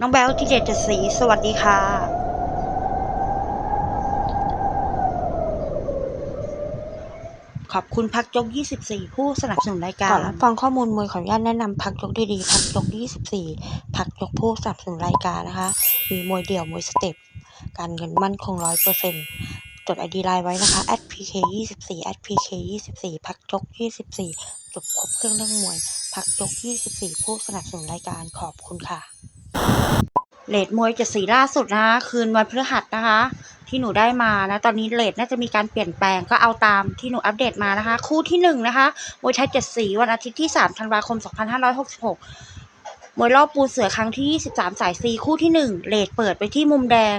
น้องแบลที่เจ็ดจะสีสวัสดีค่ะ ขอบคุณพักยก 24 ผู้สนับสนุนรายการก่อนรับฟังข้อมูลมวยขออนุญาตแนะนำพักยกดีๆพักยก 24 พักยกผู้สนับสนุนรายการนะคะ มีมวยเดี่ยวมวยสเต็ปการเงินมั่นคงร้อยเปอร์เซ็นต์จดไอดีไลน์ไว้นะคะ @pk 24 @pk 24 พักยก 24 จบครบเครื่องเรื่องมวย พักยก 24 ผู้สนับสนุนรายการขอบคุณค่ะ เลทมวยจะสีล่าสุดนะคะคืนวันพฤหัสนะคะ ที่หนูได้มานะตอนนี้เลทน่าจะมีการเปลี่ยนแปลงก็เอาตามที่หนูอัปเดตมานะคะ คู่ที่หนึ่งนะคะมวยไทยเจ็ดสีวันอาทิตย์ที่สามธันวาคมสองพันห้าร้อยหกสิบหกมวยรอบปูเสือครั้งที่ 23 สายซีคู่ที่หนึ่งเลทเปิดไปที่มุมแดง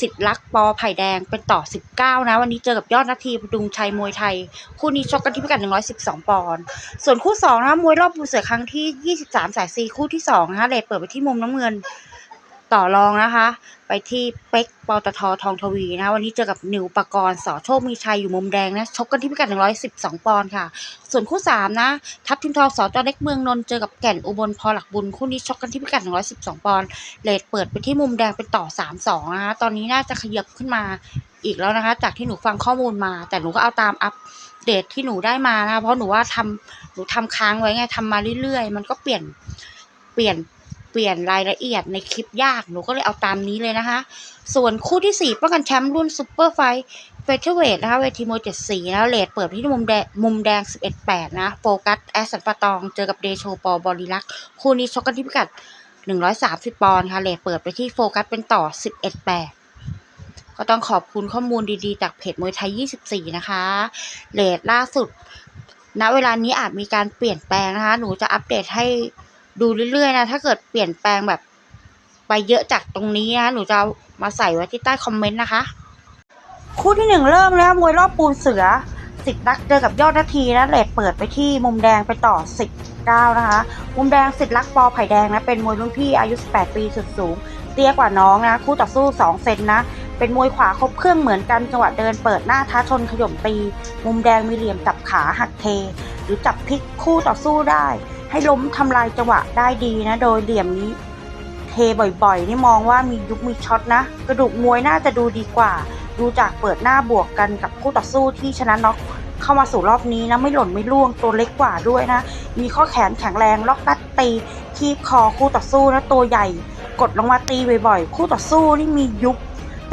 สิทธิ์ลักษ์ปอไผ่แดงเป็นต่อ 19 นะ วันนี้เจอกับยอดนาทีพดุงชัยมวยไทย คู่นี้ชกกันที่พิกัด 112 ปอนด์ส่วนคู่สองนะคะมวยรอบปูเสือครั้งที่ 23 สายซีคู่ที่สองนะคะเลทเปิดไปที่มุมน้ำเงิน ต่อรองนะคะ ไปที่เป๊กปตททองทวีนะคะวันนี้เจอกับนิวปกรณ์สอโชคมีชัยอยู่มุมแดงนะชกกันที่พิกัด 112 ปอนด์ค่ะ ส่วนคู่ 3 นะ ทัพทิมทองสอจอเล็กเมืองนนท์เจอกับแก่นอุบลพอหลักบุญ คู่นี้ชกกันที่พิกัด 112 ปอนด์เลทเปิดไปที่มุมแดงเป็นต่อ 3-2 นะคะ ตอนนี้น่าจะขยับขึ้นมาอีกแล้วนะคะ จากที่หนูฟังข้อมูลมา แต่หนูก็เอาตามอัปเดตที่หนูได้มานะเพราะหนูว่าทำหนูทำค้างไว้ไงทำมาเรื่อยๆ มันก็เปลี่ยนเปลี่ยน ปลี่ยนรายละเอียดในคลิปยาก หนูก็เลยเอาตามนี้เลยนะคะ ส่วนคู่ที่ 4 ป้องกันแชมป์รุ่นซูเปอร์ไฟเฟเธอร์เวทนะคะเวทีมวยเจ็ดสีนะเลทเปิดที่มุมแดงมุมแดง 11 8 นะ โฟกัส แอสสันปะตอง เจอกับเดโชปอบอลีลักษ์คู่นี้ชกกันที่พิกัด 130 ปอนด์ค่ะเลทเปิดไปที่โฟกัสเป็นต่อ 11 8ก็ต้องขอบคุณข้อมูลดีๆ จากเพจมวยไทย 24 นะคะ เลทล่าสุด ณ เวลานี้อาจมีการเปลี่ยนแปลงนะคะ หนูจะอัปเดตให้ ดูเรื่อยๆนะ ถ้าเกิดเปลี่ยนแปลงแบบ ไปเยอะจากตรงนี้นะหนูจะมาใส่ไว้ที่ใต้คอมเมนต์นะคะ คู่ที่หนึ่งเริ่มแล้วมวยรอบปูนเสือสิทธิ์รักเจอกับยอดนาทีนะเลดเปิดไปที่มุมแดงไปต่อสิบเก้านะคะ มุมแดงสิทธิ์รักปอไผ่แดงนะเป็นมวยรุ่นพี่อายุ 18 ปีสุดสูง เตี้ยกว่าน้องนะคู่ต่อสู้ 2 เซนนะเป็นมวยขวาครบเครื่องเหมือนกันจังหวะเดินเปิดหน้าท้าชนขย่มตี มุมแดงมีเหลี่ยมจับขาหักเท หรือจับพลิกคู่ต่อสู้ได้ ให้ล้มทำลายจังหวะได้ดีนะ โดยเหลี่ยมนี้ เทบ่อยๆ นี่มองว่ามียุบมีช็อตนะ กระดูกมวยน่าจะดูดีกว่า ดูจากเปิดหน้าบวกกันกับคู่ต่อสู้ที่ชนะน็อกเข้ามาสู่รอบนี้นะไม่หล่นไม่ล่วงตัวเล็กกว่าด้วยนะ มีข้อแขนแข็งแรงล็อกนัดตีคีบคอคู่ต่อสู้นะตัวใหญ่ กดลงมาตีบ่อยๆ คู่ต่อสู้นี่มียุบ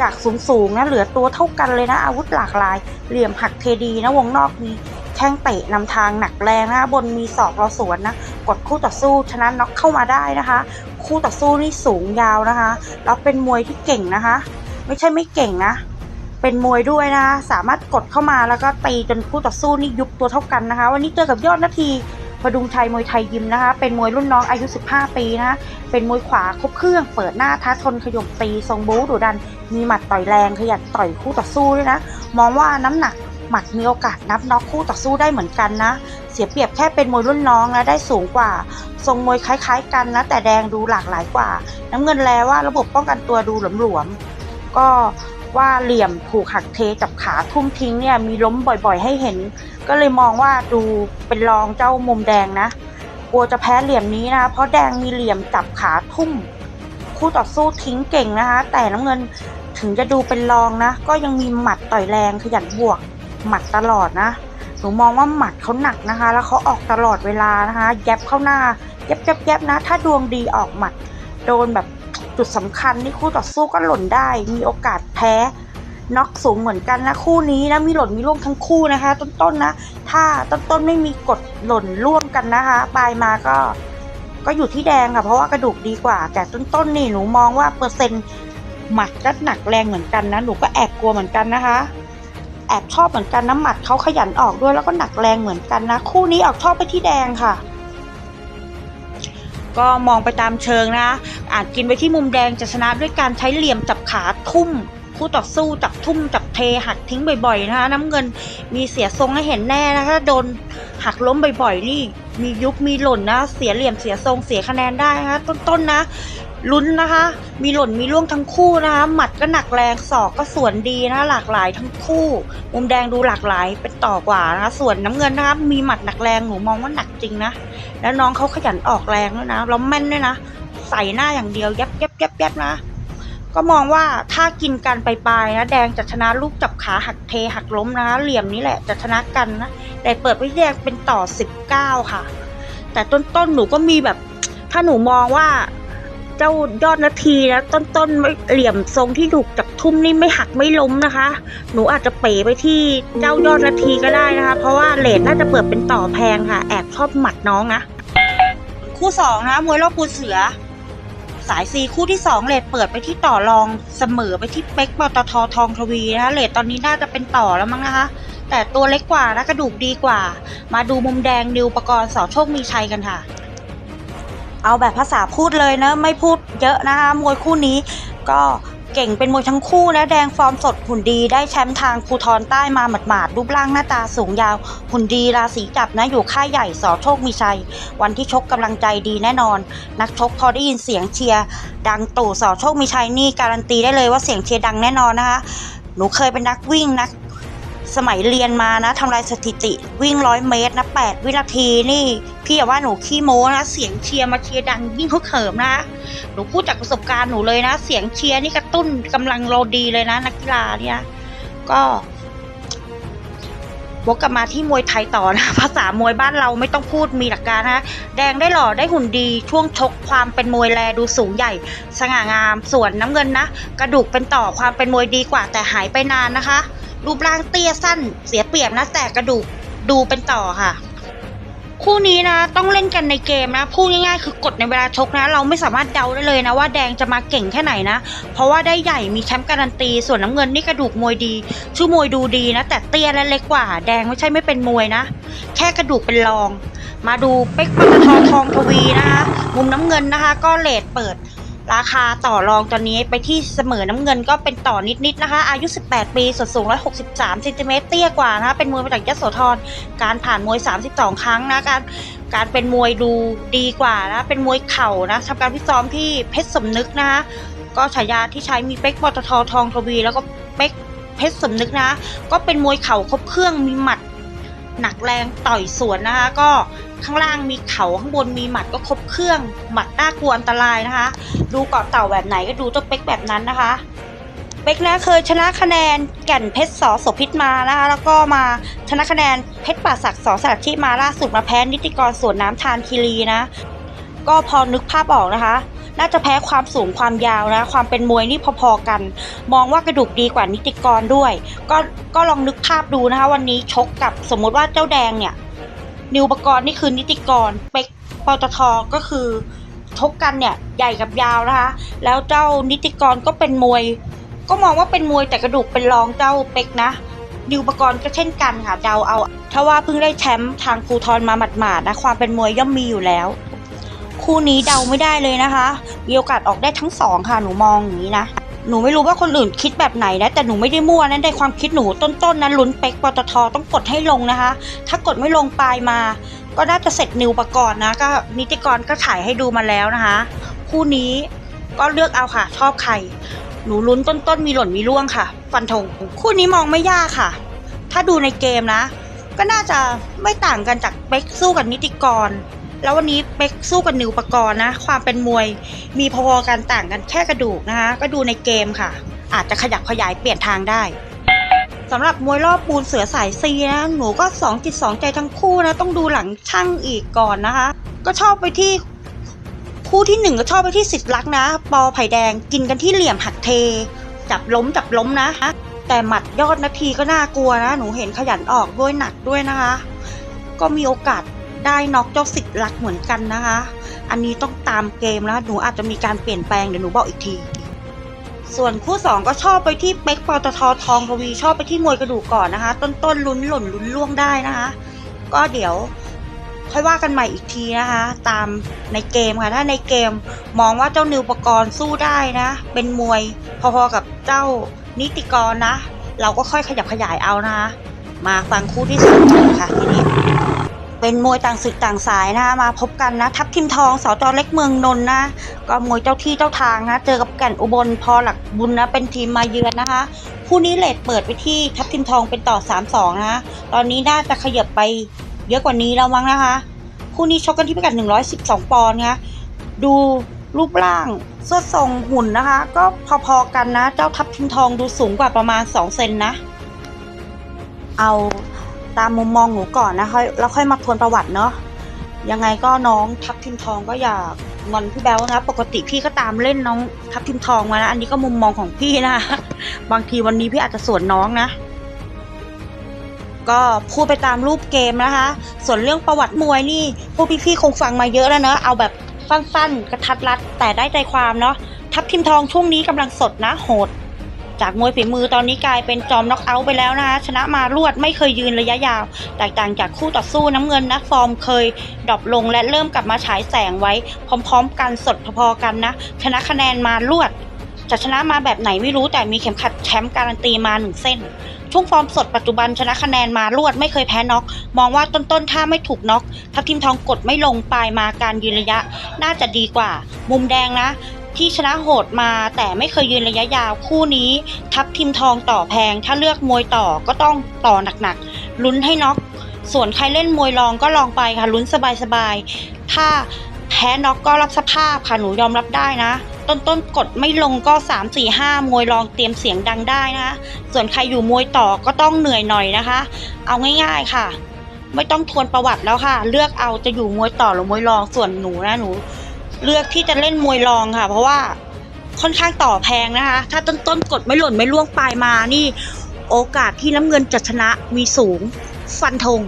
จากสูงๆนะเหลือตัวเท่ากันเลยนะอาวุธหลากหลาย เหลี่ยมหักเทดีนะวงนอกมี แข้งเตะนำทางหนักแรงนะบนมีศอกรอสวนนะกดคู่ต่อสู้ชนะน็อกเข้ามาได้นะคะ คู่ต่อสู้นี่สูงยาวนะคะแล้วเป็นมวยที่เก่งนะคะ ไม่ใช่ไม่เก่งนะเป็นมวยด้วยนะสามารถกดเข้ามาแล้วก็ตีจนคู่ต่อสู้นี่ยุบตัวเท่ากันนะคะ วันนี้เจอกับยอดนาทีพดุงชัยมวยไทยยิมนะคะ เป็นมวยรุ่นน้องอายุ 15 ปีนะะเป็นมวยขวาครบเครื่องเปิดหน้าท้าชนขย่มตีทรงบู๊ดุดัน มีหมัดต่อยแรงขยันต่อยคู่ต่อสู้ด้วยนะ มองว่าน้ำหนัก หมัดมีโอกาสนับน็อกคู่ต่อสู้ได้เหมือนกันนะ เสียเปรียบแค่เป็นมวยรุ่นน้องนะได้สูงกว่า ทรงมวยคล้าย ๆ กันนะ แต่แดงดูหลากหลายกว่า น้ำเงินแล้ว่าระบบป้องกันตัวดูหลวมๆก็ว่าเหลี่ยมถูกหักเทจับขาทุ่มทิ้งเนี่ยมีล้มบ่อยๆ ให้เห็น ก็เลยมองว่าดูเป็นรองเจ้ามุมแดงนะกลัวจะแพ้เหลี่ยมนี้นะ เพราะแดงมีเหลี่ยมจับขาทุ่ม คู่ต่อสู้ทิ้งเก่งนะคะ แต่น้ำเงินถึงจะดูเป็นรองนะ ก็ยังมีหมัดต่อยแรงขยันบวก หมัดตลอดนะ หนูมองว่าหมัดเขาหนักนะคะ แล้วเขาออกตลอดเวลานะคะ แยบเข้าหน้าแยบแยบแยบนะ ถ้าดวงดีออกหมัด โดนแบบจุดสำคัญนี่คู่ต่อสู้ก็หล่นได้ มีโอกาสแพ้น็อกสูงเหมือนกันนะคู่นี้นะมีหล่นมีร่วงทั้งคู่นะคะ ต้นๆนะ ถ้าต้นๆไม่มีกดหล่นร่วมกันนะคะ ปลายมาก็ ก็อยู่ที่แดงค่ะเพราะว่ากระดูกดีกว่า แต่ต้นๆนี่หนูมองว่าเปอร์เซ็นต์หมัดก็หนักแรงเหมือนกันนะ หนูก็แอบกลัวเหมือนกันนะคะ แอบชอบเหมือนกันนะหมัดเขาขยันออกด้วยแล้วก็หนักแรงเหมือนกันนะ คู่นี้ออกชอบไปที่แดงค่ะ ก็มองไปตามเชิงนะ อาจกินไปที่มุมแดงจะชนะด้วยการใช้เหลี่ยมจับขาทุ่มคู่ต่อสู้จับทุ่มจับเทหักทิ้งบ่อยๆนะคะน้ำเงินมีเสียทรงให้เห็นแน่นะคะถ้าโดนหักล้มบ่อยๆนี่ มียุบมีหล่นนะ เสียเหลี่ยมเสียทรงเสียคะแนนได้นะคะต้นๆนะ ลุ้นนะคะ มีหล่นมีร่วงทั้งคู่นะคะ หมัดก็หนักแรงศอกก็ส่วนดีนะหลากหลายทั้งคู่ มุมแดงดูหลากหลายเป็นต่อกว่านะคะ ส่วนน้ำเงินนะคะมีหมัดหนักแรงหนูมองว่าหนักจริงนะ แล้วน้องเขาขยันออกแรงด้วยนะแล้วแม่นด้วยนะ ใส่หน้าอย่างเดียวยับยับยับยับนะ ก็มองว่าถ้ากินกันไปลายนะแดงจะชนะลูกจับขาหักเทหักล้มนะเหลี่ยมนี้แหละจะชนะกันนะแต่เปิดไปแดงเป็นต่อ 19 ค่ะ แต่ต้นๆหนูก็มีแบบ ถ้าหนูมองว่า เจ้ายอดนาทีนะต้นๆไม่เหลี่ยมทรงที่ถูกจับทุ่มนี่ไม่หักไม่ล้มนะคะ หนูอาจจะเป๋ไปที่เจ้ายอดนาทีก็ได้นะคะ เพราะว่าเลทน่าจะเปิดเป็นต่อแพงค่ะ แอบชอบหมัดน้องนะคู่สองนะมวยรอบปูเสือ สายซีคู่ที่สองเลทเปิดไปที่ต่อรองเสมอไปที่เป๊กปตททองทวีนะคะเลทตอนนี้น่าจะเป็นต่อแล้วมั้งนะคะ แต่ตัวเล็กกว่านะกระดูกดีกว่า มาดูมุมแดงนิวประกรณ์สอโชคมีชัยกันค่ะ เอาแบบภาษาพูดเลยนะ ไม่พูดเยอะนะคะ มวยคู่นี้ก็เก่งเป็นมวยทั้งคู่นะแดงฟอร์มสดหุ่นดีได้แชมป์ทางภูทรใต้มาหมาดๆรูปร่างหน้าตาสูงยาว หุ่นดีราศีจับนะอยู่ค่ายใหญ่สอโชคมีชัย วันที่ชกกำลังใจดีแน่นอน นักชกพอได้ยินเสียงเชียร์ดังตู่สอโชคมีชัยนี่การันตีได้เลยว่าเสียงเชียร์ดังแน่นอนนะคะ หนูเคยเป็นนักวิ่งนัก สมัยเรียนมานะทำลายสถิติ วิ่งร้อยเมตรนะแปดวินาทีนี่ พี่อย่าว่าหนูขี้โม้นะเสียงเชียร์มาเชียร์ดังยิ่งเขาเขิมนะ หนูพูดจากประสบการณ์หนูเลยนะ เสียงเชียร์นี่กระตุ้นกำลังเราดีเลยนะนักกีฬาเนี่ยก็วกกลับมาที่มวยไทยต่อนะ ภาษามวยบ้านเราไม่ต้องพูดมีหลักการนะแดงได้หล่อได้หุ่นดีช่วงชกความเป็นมวยแลดูสูงใหญ่ สง่างามส่วนน้ำเงินนะ กระดูกเป็นต่อความเป็นมวยดีกว่าแต่หายไปนานนะคะ รูปร่างเตี้ยสั้น เสียเปรียบนะแต่กระดูกดูเป็นต่อค่ะ คู่นี้นะ ต้องเล่นกันในเกมนะพูดง่ายๆคือกดในเวลาชกนะ เราไม่สามารถเดาได้เลยนะว่าแดงจะมาเก่งแค่ไหนนะ เพราะว่าได้ใหญ่มีแชมป์การันตีส่วนน้ำเงินนี่กระดูกมวยดี ชื่อมวยดูดีนะ แต่เตี้ยและเล็กกว่า แดงไม่ใช่ไม่เป็นมวยนะ แค่กระดูกเป็นรอง มาดูเป๊กปตททองทวีนะคะมุมน้ำเงินนะคะ ก็เลทเปิด ราคาต่อรองตอนนี้ไปที่เสมอน้ำเงินก็เป็นต่อนิดๆนะคะ อายุ 18 ปีส่วนสูง 163เซนติเมตรเตี้ยกว่านะคะ เป็นมวยมาจากยโสธรการผ่านมวย 32 ครั้งนะการการเป็นมวยดูดีกว่านะ เป็นมวยเข่านะทำการพิซ้อมที่เพชรสมนึกนะคะก็ฉายาที่ใช้มีเป๊กปตททองทวี แล้วก็เป๊กเพชรสมนึกนะ ก็เป็นมวยเข่าครบเครื่องมีหมัด หนักแรงต่อยสวนนะคะ ก็ข้างล่างมีเขาข้างบนมีหมัดก็ครบเครื่อง หมัดน่ากลัวอันตรายนะคะ ดูเกาะเต่าแบบไหนก็ดูเจ้าเป๊กแบบนั้นนะคะเป๊กนะเคยชนะคะแนนแก่นเพชรสอสพิษมานะคะแล้วก็มาชนะคะแนนเพชรป่าศักดิ์สอสลัดที่มาล่าสุดมาแพ้นิติกรสวนน้ำทานคีรีนะ ก็พอนึกภาพออกนะคะ น่าจะแพ้ความสูงความยาวนะ ความเป็นมวยนี่พอๆกัน มองว่ากระดูกดีกว่านิติกรด้วย ก็ก็ลองนึกภาพดูนะคะ วันนี้ชกกับสมมติว่าเจ้าแดงเนี่ย นิวปกรณ์นี่คือนิติกรเป็กปตทก็คือชกกันเนี่ยใหญ่กับยาวนะคะ แล้วเจ้านิติกรก็เป็นมวย ก็มองว่าเป็นมวยแต่กระดูกเป็นรองเจ้าเป็กนะนิวปกรณ์ก็เช่นกันค่ะเดาเอา ถ้าว่าเพิ่งได้แชมป์ทางภูทรมาหมาดๆนะ ความเป็นมวยย่อมมีอยู่แล้ว คู่นี้เดาไม่ได้เลยนะคะมีโอกาสออกได้ทั้งสองค่ะหนูมองอย่างนี้นะหนูไม่รู้ว่าคนอื่นคิดแบบไหนนะแต่หนูไม่ได้มั่วนะในความคิดหนูต้นๆนั้นลุ้นเป็กปตทต้องกดให้ลงนะคะ ถ้ากดไม่ลงปลายมา ก็น่าจะเสร็จนิวประกรณ์นะ ก็นิติกรก็ถ่ายให้ดูมาแล้วนะคะ คู่นี้ก็เลือกเอาค่ะ ชอบใคร หนูลุ้นต้นๆมีหล่นมีร่วงค่ะ ฟันธงคู่นี้มองไม่ยากค่ะ ถ้าดูในเกมนะ ก็น่าจะไม่ต่างกันจากเป็กสู้กับนิติกร แล้ววันนี้เป็กสู้กับนิวประกรณ์นะ ความเป็นมวยมีพอๆกันต่างกันแค่กระดูกนะคะ ก็ดูในเกมค่ะ อาจจะขยับขยายเปลี่ยนทางได้สำหรับมวยรอบปูนเสือสายซีนะหนูก็สองจิตสองใจทั้งคู่นะ ต้องดูหลังช่างอีกก่อนนะคะ ก็ชอบไปที่คู่ที่หนึ่งก็ชอบไปที่สิทธิ์รักนะ ปอไผ่แดงกินกันที่เหลี่ยมหักเท จับล้มจับล้มนะแต่หมัดยอดนาทีก็น่ากลัวนะ หนูเห็นขยันออกด้วยหนักด้วยนะคะ ก็มีโอกาส ได้น็อกเจ้าสิทธิ์รักเหมือนกันนะคะ อันนี้ต้องตามเกมแล้วหนูอาจจะมีการเปลี่ยนแปลงเดี๋ยวหนูบอกอีกที ส่วนคู่สองก็ชอบไปที่เป็กปตททองทวีชอบไปที่มวยกระดูกก่อนนะคะต้นต้นๆลุ้นหล่นลุ้นล่วงได้นะคะ ก็เดี๋ยวค่อยว่ากันใหม่อีกทีนะคะ ตามในเกมค่ะถ้าในเกมมองว่าเจ้านิวปกรณ์สู้ได้นะ เป็นมวยพอๆกับเจ้านิติกรนะ เราก็ค่อยขยับขยายเอานะคะมาฟังคู่ที่สองกันค่ะทีนี้ เป็นมวยต่างศึกต่างสายนะมาพบกันนะ ทัพทิมทองสจเล็กเมืองนนท์นะ ก็มวยเจ้าที่เจ้าทางนะ เจอกับแก่นอุบลพอหลักบุญนะ เป็นทีมมาเยือนนะคะคู่นี้เลทเปิดไปที่ทัพทิมทองเป็นต่อ 3-2นะคะตอนนี้น่าจะขยับไปเยอะกว่านี้แล้วมั้งนะคะคู่นี้ชกกันที่พิกัด 112 ปอนด์นะคะดูรูปร่างสวดทรงหุ่นนะคะ ก็พอๆกันนะ เจ้าทับทิมทองดูสูงกว่าประมาณ 2 เซนนะ เอา ตามมุมมองหนูก่อนนะค่อยแล้วค่อยมาทวนประวัติเนาะยังไงก็น้องทับทิมทองก็อยากงอนพี่แบลนะ ปกติพี่ก็ตามเล่นน้องทับทิมทองมานะอันนี้ก็มุมมองของพี่นะ บางทีวันนี้พี่อาจจะสวนน้องนะก็พูดไปตามรูปเกมนะคะ ส่วนเรื่องประวัติมวยนี่พวกพี่ๆคงฟังมาเยอะแล้วเนอะเอาแบบสั้นๆ กระทัดรัดแต่ได้ใจความเนาะทัพทิมทองช่วงนี้กำลังสดนะโหด จากมวยฝีมือตอนนี้กลายเป็นจอมน็อกเอาท์ไปแล้วนะคะชนะมารวดไม่เคยยืนระยะยาว แตกต่างจากคู่ต่อสู้น้ำเงินนะฟอร์มเคยดรอปลงและเริ่มกลับมาฉายแสงไว้ พร้อมๆ กันสดพอๆกันนะ ชนะคะแนนมารวดจะชนะมาแบบไหนไม่รู้แต่มีเข็มขัดแชมป์การันตีมาหนึ่งเส้น ช่วงฟอร์มสดปัจจุบันชนะคะแนนมารวดไม่เคยแพ้น็อก มองว่าต้นๆถ้าไม่ถูกน็อกทัพทิมทองกดไม่ลงปลายมาการยืนระยะ น่าจะดีกว่า มุมแดงนะ ที่ชนะโหดมาแต่ไม่เคยยืนระยะยาวคู่นี้ ทัพทิมทองต่อแพง ถ้าเลือกมวยต่อก็ต้องต่อหนักๆลุ้นให้น็อกส่วนใครเล่นมวยรองก็ลองไปค่ะลุ้นสบายๆถ้าแพ้น็อกก็รับสภาพค่ะหนูยอมรับได้นะ ต้นต้นๆกดไม่ลงก็ 3 4 5 มวยรองเตรียมเสียงดังได้นะคะส่วนใครอยู่มวยต่อก็ต้องเหนื่อยหน่อยนะคะ เอาง่าย ๆค่ะ ไม่ต้องทวนประวัติแล้วค่ะ เลือกเอาจะอยู่มวยต่อหรือมวยรองส่วนหนูนะหนู เลือกที่จะเล่นมวยรองค่ะ เพราะว่าค่อนข้างต่อแพงนะคะ ถ้าต้นต้นกดไม่หล่นไม่ล่วงปลายมานี่ โอกาสที่น้ำเงินจะชนะมีสูง ฟันธง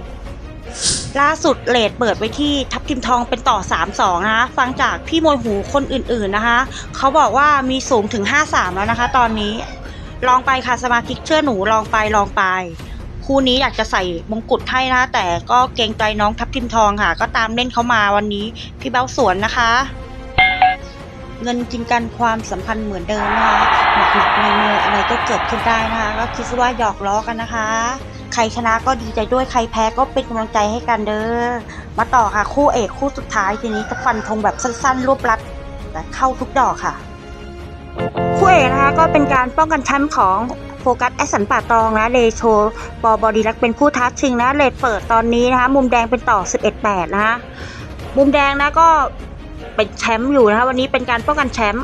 ล่าสุดเลดเปิดไว้ที่ทับทิมทองเป็นต่อ 3-2 นะคะ ฟังจากพี่มวยหูคนอื่นๆนะคะ เขาบอกว่ามีสูงถึง 5-3 แล้วนะคะ ตอนนี้ ลองไปค่ะสมาชิกเชื่อหนูลองไปลองไป คู่นี้อยากจะใส่มงกุฎให้นะ แต่ก็เกรงใจน้องทับทิมทองค่ะ ก็ตามเล่นเขามาวันนี้พี่เบ้าสวนนะคะ เงินจริงกันความสัมพันธ์เหมือนเดิมนะคะหนักๆในเมืออะไรก็เกิดขึ้นได้นะคะก็คิดว่าหยอกล้อกันนะคะ ใครชนะก็ดีใจด้วยใครแพ้ก็เป็นกำลังใจให้กันเด้อมาต่อค่ะคู่เอกคู่สุดท้ายทีนี้จะฟันธงแบบสั้นๆ รวบรัดแต่เข้าทุกดอกค่ะคู่เอกนะคะก็เป็นการป้องกันแชมป์ของ กัสแอสันป่าตองนะเลโชปอบอดีรักเป็นผู้ท้าชิงนะเลดเปิดตอนนี้นะคะมุมแดงเป็นต่อ 11-8 นะคะมุมแดงนะก็เป็นแชมป์อยู่นะคะวันนี้เป็นการป้องกันแชมป์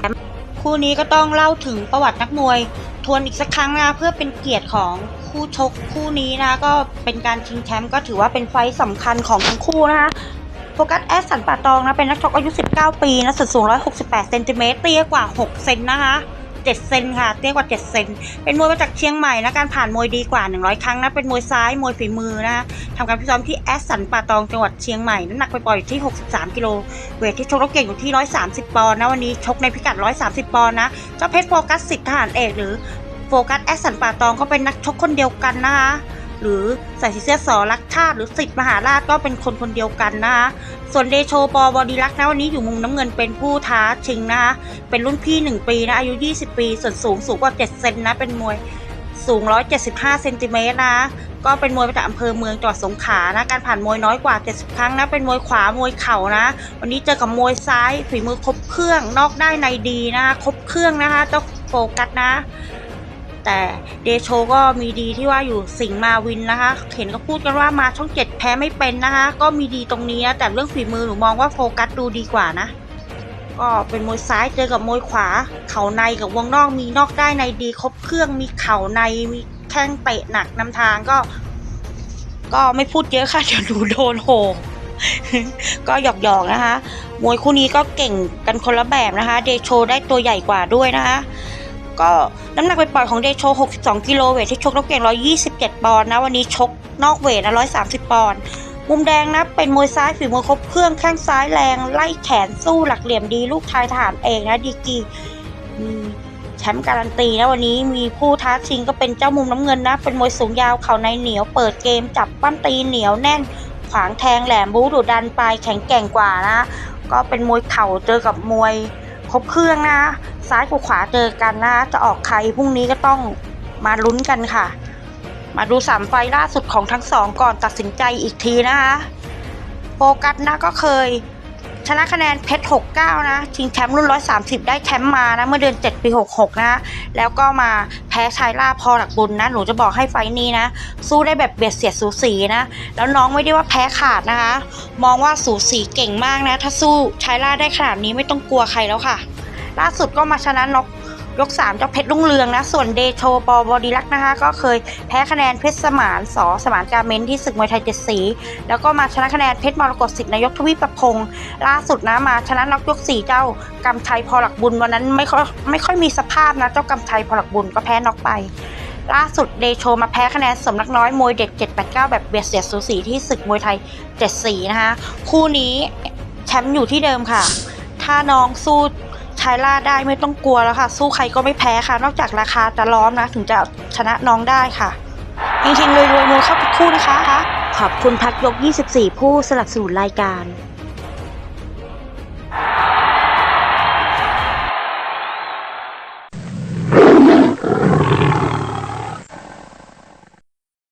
คู่นี้ก็ต้องเล่าถึงประวัตินักมวย ทวนอีกสักครั้งนะเพื่อเป็นเกียรติของคู่ชกคู่นี้นะก็เป็นการชิงแชมป์ก็ถือว่าเป็นไฟต์สำคัญของทั้งคู่นะคะโฟกัสแอสสันป่าตองนะเป็นนักชกอายุ 19 ปีนะส่วนสูง168เซนติเมตรเตี้ยกว่า 6 เซนนะคะ 7 เซนค่ะ เตี้ยกว่า 7 เซน เป็นมวยมาจากเชียงใหม่นะ การผ่านมวยดีกว่า 100 ครั้งนะ เป็นมวยซ้าย มวยฝีมือนะคะทำการพิซ้อมที่แอสสันป่าตองจังหวัดเชียงใหม่ น้ำหนักไปปล่อยอยู่ที่ 63 กิโล เวทที่ชกแล้วเก่งอยู่ที่ 130 ปอนด์นะ วันนี้ชกในพิกัด 130 ปอนด์นะ เจ้าเพชรโฟกัสสิทธิ์ทหารเอกหรือโฟกัสแอสสันป่าตองก็เป็นนักชกคนเดียวกันนะคะ หรือใส่สีเสื้อสอรักชาติหรือสิทธิ์มหาราชก็เป็นคนคนเดียวกันนะคะส่วนเดโชปอบอดีรักนะวันนี้อยู่มุมน้ำเงินเป็นผู้ท้าชิงนะคะเป็นรุ่นพี่ 1 ปีนะอายุ 20 ปี ส่วนสูงสูงกว่า 7 เซนนะเป็นมวยสูง 175 เซนติเมตรนะ ก็เป็นมวยมาจากอำเภอเมืองจังหวัดสงขลานะ การผ่านมวยน้อยกว่า 70 ครั้งนะ เป็นมวยขวา มวยเข่านะ วันนี้เจอกับมวยซ้าย ฝีมือครบเครื่อง นอกได้ในดีนะคะ ครบเครื่องนะคะ เจ้าโฟกัสนะ แต่เดโชก็มีดีที่ว่าอยู่สิงห์มาวินนะคะ เห็นก็พูดกันว่ามาช่องเจ็ดแพ้ไม่เป็นนะคะ ก็มีดีตรงนี้นะแต่เรื่องฝีมือหนูมองว่าโฟกัสดูดีกว่านะ ก็เป็นมวยซ้ายเจอกับมวยขวา เข่าในกับวงนอกมีนอกได้ในดีครบเครื่องมีเข่าในมีแข้งเตะหนักนำทางก็ ก็ไม่พูดเยอะค่ะเดี๋ยวหนูโดนโหก็หยอกๆนะคะ มวยคู่นี้ก็เก่งกันคนละแบบนะคะ เดโชได้ตัวใหญ่กว่าด้วยนะคะ ก็น้ำหนักไปปล่อยของเดโช 62 กิโลเวทที่ชกนกเก่ง 127 ปอนด์นะ วันนี้ชกนอกเวทนะ 130 ปอนด์มุมแดงนะเป็นมวยซ้ายฝีมือครบเครื่องแข้งซ้ายแรงไล่แขนสู้หลักเหลี่ยมดีลูกชายทหารเองนะดีกีมีแชมป์การันตีนะวันนี้มีผู้ท้าชิงก็เป็นเจ้ามุมน้ำเงินนะ เป็นมวยสูงยาวเข่าในเหนียวเปิดเกมจับปั้มตีเหนียวแน่น ขวางแทงแหลมบู๊ดุดันปลายแข็งแกร่งกว่านะ ก็เป็นมวยเข่าเจอกับมวยครบเครื่องนะ ซ้ายกับขวาเจอกันนะจะออกใครพรุ่งนี้ก็ต้องมาลุ้นกันค่ะ มาดูสามไฟล่าสุดของทั้งสองก่อนตัดสินใจอีกทีนะคะโฟกัสนะก็เคย ชนะคะแนนเพชร 69 นะชิงแชมป์รุ่น 130 ได้แชมป์มานะ เมื่อเดือน 7 ปี 66 นะ แล้วก็มาแพ้ชายล่าพอหลักบุญนะ หนูจะบอกให้ไฟนี้นะ สู้ได้แบบเบียดเสียดสูสีนะ แล้วน้องไม่ได้ว่าแพ้ขาดนะคะ มองว่าสูสีเก่งมากนะ ถ้าสู้ชายล่าได้ขนาดนี้ไม่ต้องกลัวใครแล้วค่ะ ล่าสุดก็มาชนะน็อกยก3เจ้าเพชรรุ่งเรืองนะ ส่วนเดโชปอบอดีลักษ์นะคะ ก็เคยแพ้คะแนนเพชรสมานสอสมานกาเมนที่ศึกมวยไทยเจ็ดสี แล้วก็มาชนะคะแนนเพชรมรกตสิทธิ์นายกทวีประพงศ์ล่าสุดนะมาชนะน็อกยก4เจ้ากำชัยพอหลักบุญวันนั้นไม่ค่อยไม่ค่อยมีสภาพนะ เจ้ากำชัยพอหลักบุญก็แพ้น็อกไป ล่าสุดเดโชมาแพ้คะแนนสมนักน้อยมวยเด็ด 789 แบบเบียดเสียดสูสีที่ศึกมวยไทย7สีนะคะคู่นี้แชมป์อยู่ที่เดิมค่ะ ถ้าน้องสู้ ชายล่าได้ไม่ต้องกลัวแล้วค่ะ สู้ใครก็ไม่แพ้ค่ะ นอกจากราคาจะล้อมนะ ถึงจะชนะน้องได้ค่ะเฮงๆรวยๆมวยเข้าทุกคู่นะคะขอบคุณพักยก 24 ผู้สนับสนุนรายการ